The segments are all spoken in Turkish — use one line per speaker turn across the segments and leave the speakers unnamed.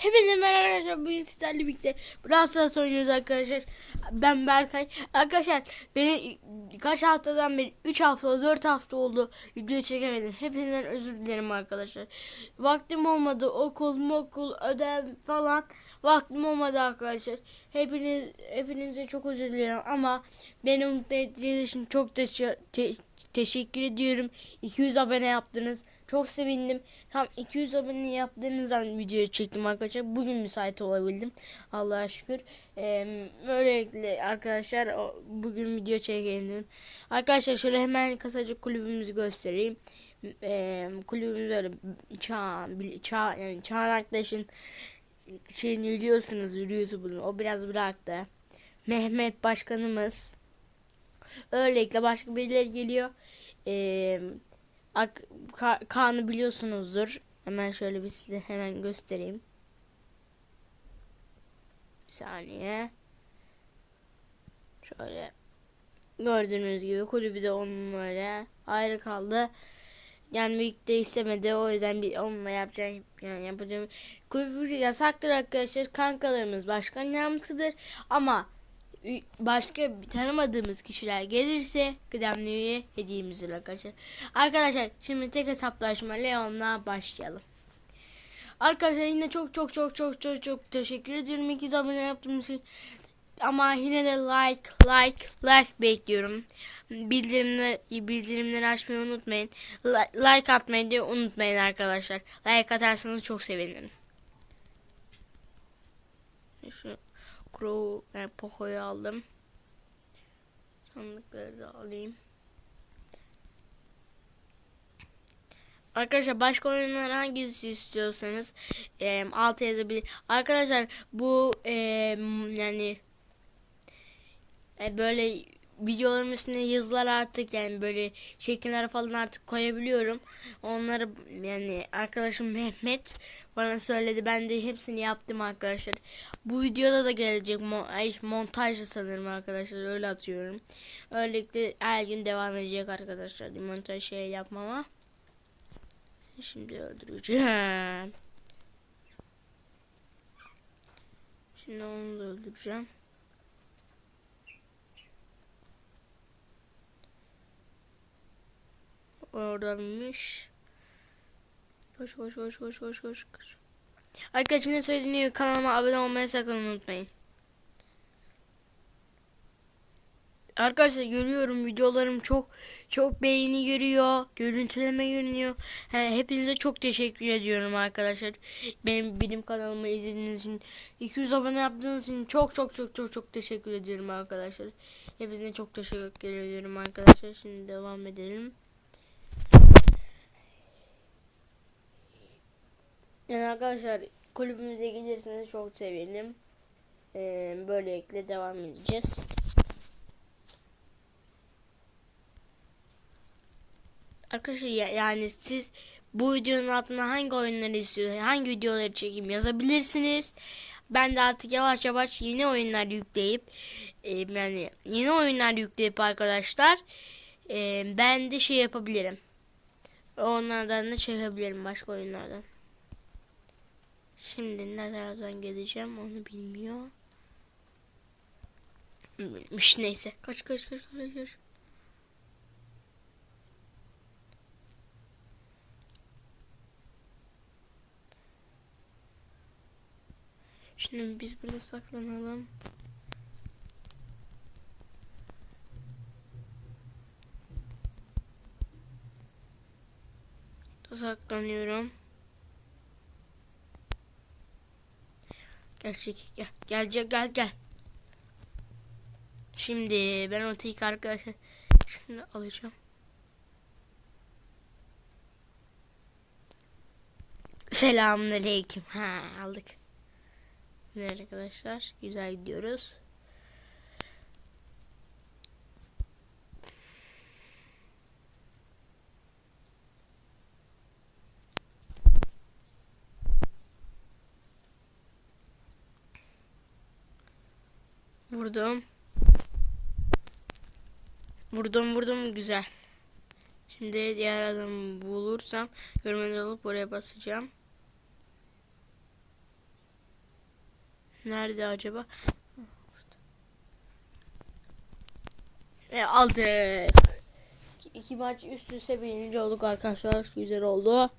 Hepinize merhaba arkadaşlar. Bugün sizlerle birlikte Brawl Stars oynuyoruz arkadaşlar. Ben Berkay. Arkadaşlar beni kaç haftadan beri 3 hafta 4 hafta oldu video çekemedim. Hepinizden özür dilerim arkadaşlar. Vaktim olmadı. Okul, okul, ödev falan vaktim olmadı arkadaşlar. Hepiniz hepinize çok özür dilerim ama beni mutlu ettiğiniz için çok teşe- te- teşekkür ediyorum. 200 abone yaptınız. Çok sevindim. Tam 200 abone yaptığınızdan video çektim arkadaşlar. Bugün müsait olabildim. Allah'a şükür. Ee, arkadaşlar bugün video çekeyim. Arkadaşlar şöyle hemen kısaca kulübümüzü göstereyim. Ee, kulübümüz öyle çağ, çağ yani Çağanaktaş'ın şeyini biliyorsunuz YouTube'un. O biraz bıraktı. Mehmet başkanımız. Öylelikle başka birileri geliyor. Ee, Ak Ka- Kaan'ı biliyorsunuzdur. Hemen şöyle bir size hemen göstereyim. Bir saniye. Şöyle gördüğünüz gibi kulübü de onunla öyle ayrı kaldı. Yani birlikte istemedi. O yüzden bir onunla yapacağım yani yapacağım. Kulübü yasaktır arkadaşlar. Kankalarımız başkan yardımcısıdır. Ama başka tanımadığımız kişiler gelirse kıdemli üye hediyemizdir arkadaşlar. Arkadaşlar şimdi tek hesaplaşma Leon'la başlayalım. Arkadaşlar yine çok çok çok çok çok çok teşekkür ediyorum. İki abone yaptığınız için. Ama yine de like like like bekliyorum. Bildirimleri bildirimleri açmayı unutmayın. Li- Like atmayı da unutmayın arkadaşlar. Like atarsanız çok sevinirim. Şu Crow yani Poco'yu aldım. Sandıkları da alayım. Arkadaşlar başka oyunlar hangisi istiyorsanız e, alta yazabilir. Arkadaşlar bu e, yani e, böyle videolarımın üstüne yazılar artık yani böyle şekiller falan artık koyabiliyorum. Onları yani arkadaşım Mehmet bana söyledi. Ben de hepsini yaptım arkadaşlar. Bu videoda da gelecek montajlı sanırım arkadaşlar. Öyle atıyorum. Öylelikle her gün devam edecek arkadaşlar. Montaj şey yapmama. Şimdi öldüreceğim. Şimdi onu da öldüreceğim. Oradaymış. Koş koş koş koş koş koş koş. Arkadaşlar ne söylediğini kanalıma abone olmayı sakın unutmayın. Arkadaşlar görüyorum videolarım çok çok beğeni görüyor, görüntüleme görünüyor. He, hepinize çok teşekkür ediyorum arkadaşlar. Benim benim kanalımı izlediğiniz için 200 abone yaptığınız için çok çok çok çok çok teşekkür ediyorum arkadaşlar. Hepinize çok teşekkür ediyorum arkadaşlar. Şimdi devam edelim. Yani arkadaşlar kulübümüze gelirseniz çok sevinirim. Ee, böylelikle devam edeceğiz. Arkadaşlar ya- yani siz bu videonun altına hangi oyunları istiyorsanız, hangi videoları çekeyim yazabilirsiniz. Ben de artık yavaş yavaş yeni oyunlar yükleyip e, yani yeni oyunlar yükleyip arkadaşlar e, ben de şey yapabilirim. Onlardan da çekebilirim başka oyunlardan. Şimdi ne taraftan geleceğim onu bilmiyor. Bilmiş neyse. Kaç kaç kaç kaç kaç. Şimdi biz burada saklanalım. Saklanıyorum. Gel çekil gel. Gelecek gel gel. Şimdi ben o tek arkadaşlar şimdi alacağım. Selamünaleyküm. Ha aldık. Evet arkadaşlar güzel gidiyoruz. Vurdum. Vurdum vurdum güzel. Şimdi diğer adamı bulursam görmeni alıp oraya basacağım. Nerede acaba? Ve aldık. İki maç üst üste birinci olduk arkadaşlar. Güzel oldu.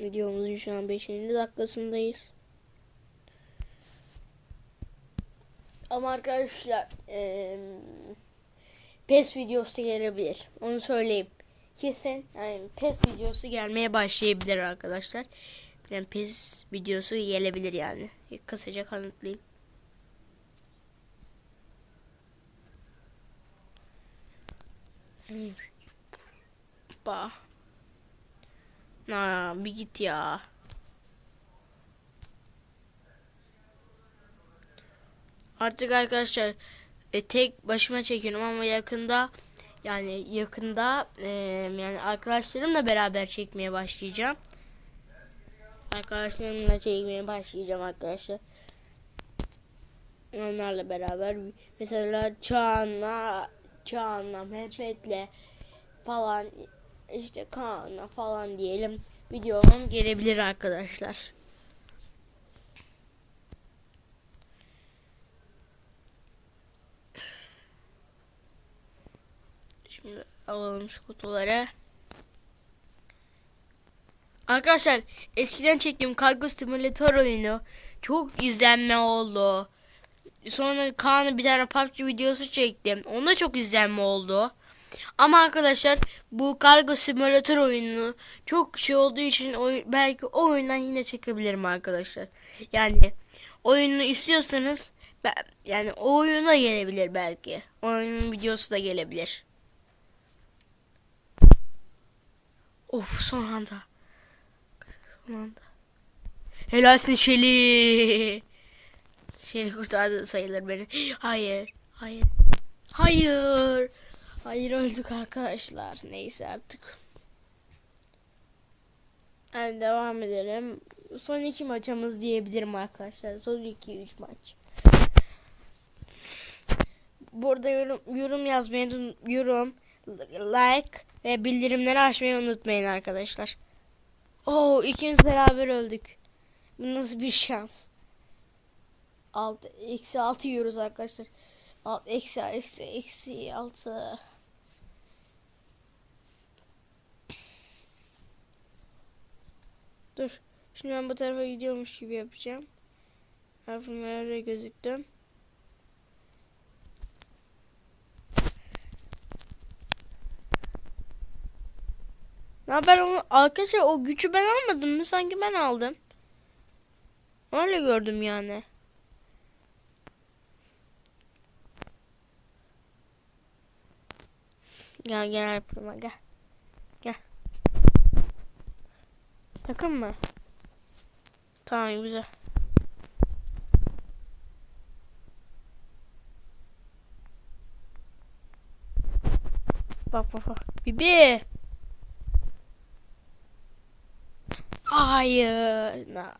Videomuzun şu an 5. dakikasındayız. Ama arkadaşlar eee PES videosu gelebilir. Onu söyleyeyim. Kesin yani PES videosu gelmeye başlayabilir arkadaşlar. Yani PES videosu gelebilir yani. Kısaca kanıtlayayım. Ba. Na bir git ya. Artık arkadaşlar e, tek başıma çekiyorum ama yakında yani yakında e, yani arkadaşlarımla beraber çekmeye başlayacağım. Arkadaşlarımla çekmeye başlayacağım arkadaşlar. Onlarla beraber mesela Çağan'la Çağan'la Mehmet'le falan işte Kaan'la falan diyelim videom gelebilir arkadaşlar. Şimdi alalım şu kutuları. Arkadaşlar eskiden çektiğim kargo simülatör oyunu çok izlenme oldu. Sonra Kaan'ın bir tane PUBG videosu çektim. Onda çok izlenme oldu. Ama arkadaşlar bu kargo simülatör oyunu çok şey olduğu için oy- belki o oyundan yine çekebilirim arkadaşlar. Yani oyunu istiyorsanız ben, yani o oyuna gelebilir belki. Oyunun videosu da gelebilir. Of son anda. Son anda. Helalsin Şeli. Şeli kurtardı sayılır beni. Hayır. Hayır. Hayır. Hayır öldük arkadaşlar. Neyse artık. Yani devam edelim. Son iki maçımız diyebilirim arkadaşlar. Son iki üç maç. Burada yorum, yorum yazmayı, yorum, like ve bildirimleri açmayı unutmayın arkadaşlar. Oo ikimiz beraber öldük. Bu nasıl bir şans? 6 eksi 6 yiyoruz arkadaşlar. Alt, eksi eksi eksi 6 Dur. Şimdi ben bu tarafa gidiyormuş gibi yapacağım. Harfim öyle gözüktüm. Ne haber onu arkadaşlar o gücü ben almadım mı? Sanki ben aldım. Öyle gördüm yani. Gel gel Alper'ime gel. Gel. Takım mı? Tamam güzel. Bak bak bak. Bibi. Hayır. Na.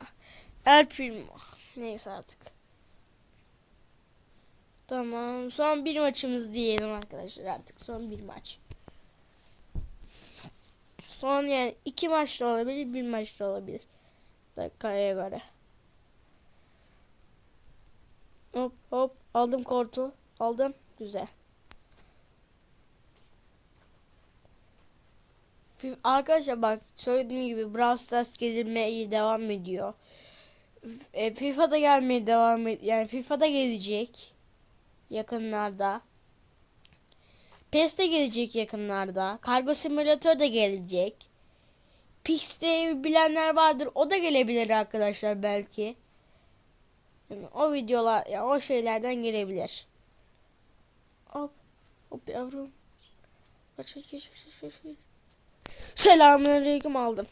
El Primo. Neyse artık. Tamam. Son bir maçımız diyelim arkadaşlar artık. Son bir maç. Son yani iki maç da olabilir, bir maç da olabilir. Dakikaya göre. Hop hop aldım kortu. Aldım. Güzel. Arkadaşlar bak söylediğim gibi Brawl Stars gelmeye devam ediyor. E, FIFA'da gelmeye devam ediyor. Yani FIFA'da gelecek yakınlarda. PES de gelecek yakınlarda. Kargo Simulator da gelecek. Pix'te bilenler vardır. O da gelebilir arkadaşlar belki. Yani o videolar, ya o şeylerden gelebilir. Hop, hop yavrum. Kaç kaç kaç kaç kaç. kaç. Selamünaleyküm aldım.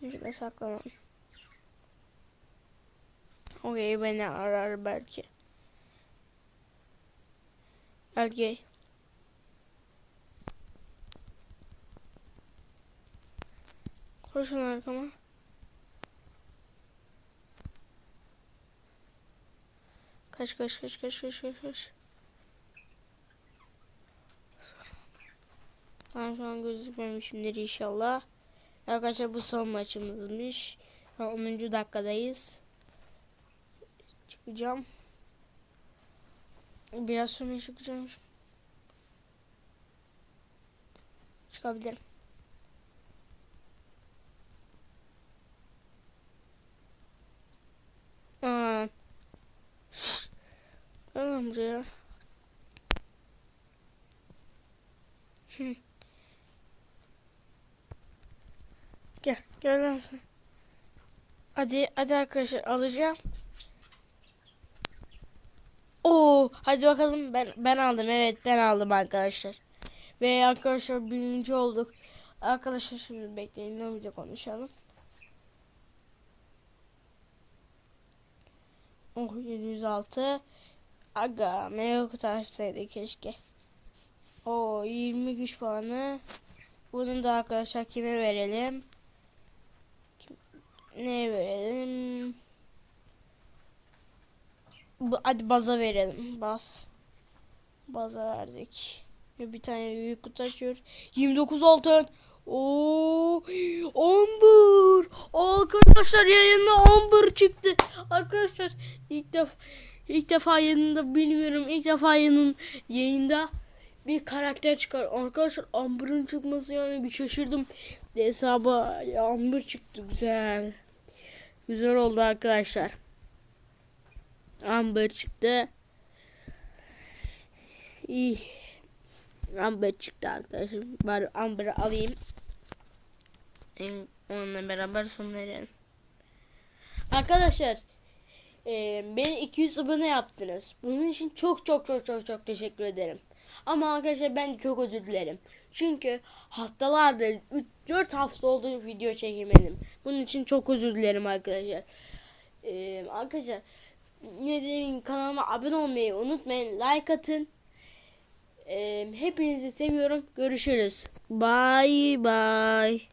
Şurada saklanalım. Okey beni arar belki. Belki. Koşun arkama. Kaç kaç kaç kaç kaç kaç kaç. Ben şu an gözükmemişimdir inşallah. Arkadaşlar bu son maçımızmış. 10. dakikadayız. Çıkacağım. Biraz sonra çıkacağım. Çıkabilirim. Aa. Gel buraya. Hı. Gel, gel lan. Hadi, hadi arkadaşlar alacağım. Oo, hadi bakalım ben ben aldım. Evet, ben aldım arkadaşlar. Ve arkadaşlar birinci olduk. Arkadaşlar şimdi bekleyin, ne bize konuşalım. Oh 706 Aga meyve kurtarsaydı keşke. O 20 güç puanı. Bunu da arkadaşlar kime verelim? Ne verelim? Bu, hadi baza verelim. Baz. Baza verdik. Ve bir tane büyük kutu açıyor. 29 altın. Oo, Amber. Arkadaşlar yayında Amber çıktı. Arkadaşlar ilk defa ilk defa yayında bilmiyorum. ilk defa yayının yayında bir karakter çıkar. Arkadaşlar Amber'ın çıkması yani bir şaşırdım. Hesaba Amber çıktı güzel. Güzel oldu arkadaşlar. Amber çıktı. İyi. Amber çıktı arkadaşlar. Bari Amber'ı alayım. Onunla beraber son verelim. Arkadaşlar e, beni 200 abone yaptınız. Bunun için çok çok çok çok çok teşekkür ederim. Ama arkadaşlar ben çok özür dilerim. Çünkü haftalardır 4 hafta oldu video çekemedim. Bunun için çok özür dilerim arkadaşlar. E, arkadaşlar ne diyeyim kanalıma abone olmayı unutmayın. Like atın. E, hepinizi seviyorum. Görüşürüz. Bye bye.